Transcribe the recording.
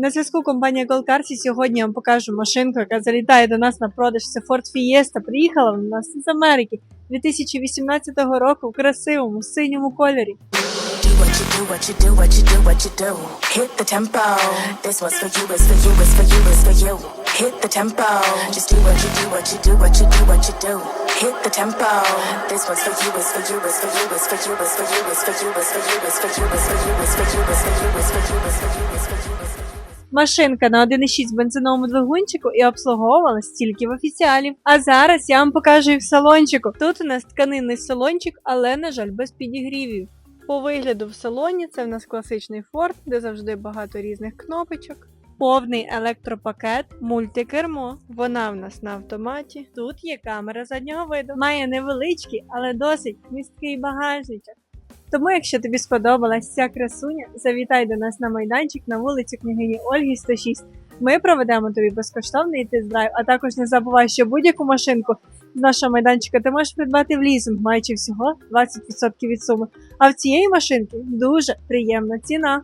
На зв'язку компанія Gold Cars і сьогодні я вам покажу машинку, яка залітає до нас на продаж. Це Ford Fiesta. Приїхала вона нас з Америки 2018 року в красивому синьому кольорі. Машинка на 1.6 бензиновому двигунчику і обслуговувалась тільки в офіціалів. А зараз я вам покажу і в салончику. Тут у нас тканинний салончик, але на жаль, без підігрівів. По вигляду в салоні це в нас класичний Ford, де завжди багато різних кнопочок. Повний електропакет, мультикермо. Вона в нас на автоматі. Тут є камера заднього виду. Має невеличкий, але досить місткий багажничок. Тому, якщо тобі сподобалась ця красуня, завітай до нас на майданчик на вулицю княгині Ольги 106. Ми проведемо тобі безкоштовний тест-драйв, а також не забувай, що будь-яку машинку з нашого майданчика ти можеш придбати в лізинг, маючи всього 20% від суми. А в цієї машинки дуже приємна ціна.